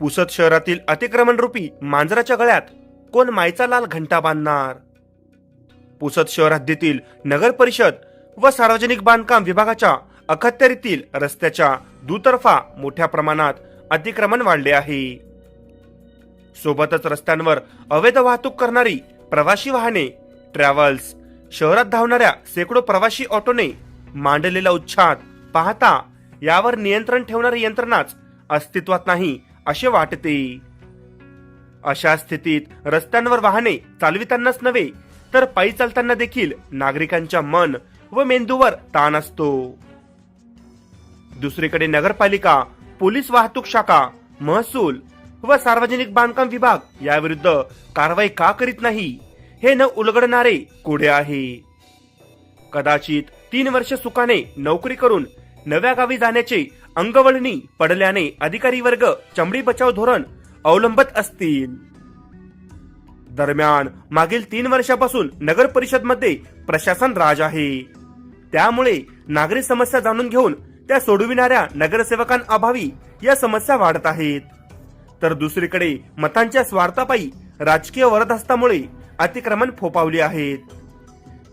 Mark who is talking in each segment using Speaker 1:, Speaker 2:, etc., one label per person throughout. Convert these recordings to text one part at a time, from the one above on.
Speaker 1: पुसद शहरातील अतिक्रमण रूपी मांजराच्या गळ्यात कोण मायचा लाल घंटा बांधणार? पुसद शहर हद्दीतील नगर परिषद व सार्वजनिक बांधकाम विभागाच्या अखत्यारीतील रस्त्याच्या दुतर्फा मोठ्या प्रमाणात अतिक्रमण वाढले आहे. सोबतच रस्त्यांवर अवैध वाहतूक करणारी प्रवासी वाहने ट्रॅव्हल्स शहरात धावणाऱ्या शेकडो प्रवासी ऑटोने मांडलेला उच्छाद पाहता यावर नियंत्रण ठेवणारी यंत्रणाच अस्तित्वात नाही असे वाटते. अशा स्थितीत रस्त्यांवर वाहने चालवितानाच नव्हे तर पायी चालताना देखील नागरिकांच्या मन व मेंदूवर ताण असतो. दुसरीकडे नगरपालिका पोलीस वाहतूक शाखा महसूल व सार्वजनिक बांधकाम विभाग याविरुद्ध कारवाई का करीत नाही हे न उलगडणारे कोडे आहे? कदाचित तीन वर्ष सुखाने नोकरी करून नव्या गावी जाण्याचे अंगवळणी पडल्याने अधिकारी वर्ग चमडी बचाव धोरण अवलंबत असतील. दरम्यान मागील तीन वर्षापासून नगर परिषदमध्ये प्रशासन राज आहे. त्यामुळे नागरी समस्या जाणून घेऊन त्या सोडविणाऱ्या नगरसेवकांअभावी या समस्या वाढत आहेत. तर दुसरीकडे मतांच्या स्वार्थापायी राजकीय वरदहस्तामुळे अतिक्रमण फोपावली आहेत.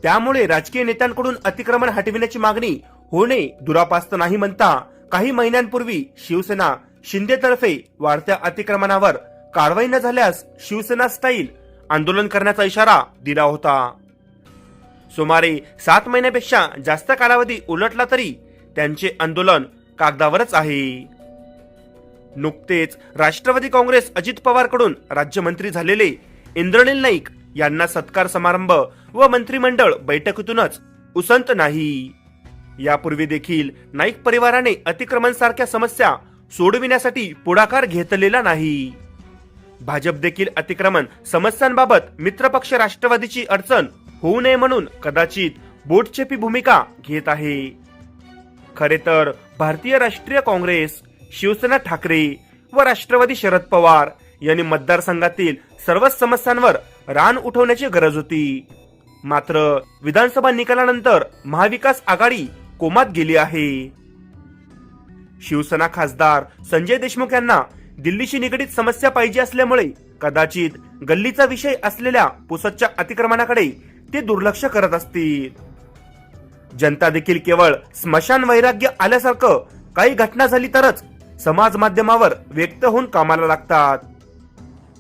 Speaker 1: त्यामुळे राजकीय नेत्यांकडून अतिक्रमण हटविण्याची मागणी होणे दुरापास्त नाही म्हणता काही महिन्यांपूर्वी शिवसेना शिंदेतर्फे वाढत्या अतिक्रमणावर कारवाई न झाल्यास शिवसेना स्टाईल आंदोलन करण्याचा इशारा दिला होता. सुमारे सात महिन्यापेक्षा जास्त कालावधी उलटला तरी त्यांचे आंदोलन कागदावरच आहे. नुकतेच राष्ट्रवादी काँग्रेस अजित पवारकडून राज्यमंत्री झालेले इंद्रनील नाईक यांना सत्कार समारंभ व मंत्रिमंडळ बैठकीतूनच उसंत नाही. यापूर्वी देखील नाईक परिवाराने अतिक्रमण सारख्या समस्या सोडविण्यासाठी पुढाकार घेतलेला नाही. भाजप देखील अतिक्रमण समस्यांबाबत मित्रपक्ष राष्ट्रवादीची अडचण होऊ नये म्हणून कदाचित बोटचेपी भूमिका घेत आहे. खरे तर भारतीय राष्ट्रीय काँग्रेस शिवसेना ठाकरे व राष्ट्रवादी शरद पवार यांनी मतदारसंघातील सर्वच समस्यांवर रान उठवण्याची गरज होती. मात्र विधानसभा निकालानंतर महाविकास आघाडी कोमात गेली आहे. शिवसेना खासदार संजय देशमुख यांना दिल्लीशी निगडीत समस्या पाहिजे असल्यामुळे कदाचित गल्लीचा विषय असलेल्या पुसदच्या अतिक्रमणाकडे ते दुर्लक्ष करत असतील. जनता देखील केवळ स्मशान वैराग्य आल्यासारखं काही घटना झाली तरच समाज माध्यमावर व्यक्त होऊन कामाला लागतात.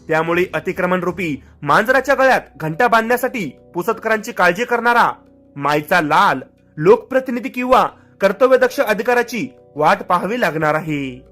Speaker 1: त्यामुळे अतिक्रमण रूपी मांजराच्या गळ्यात घंटा बांधण्यासाठी पुसदकरांची काळजी करणारा मायचा लाल लोकप्रतिनिधी किंवा कर्तव्यदक्ष अधिकाराची वाट पाहावी लागणार आहे.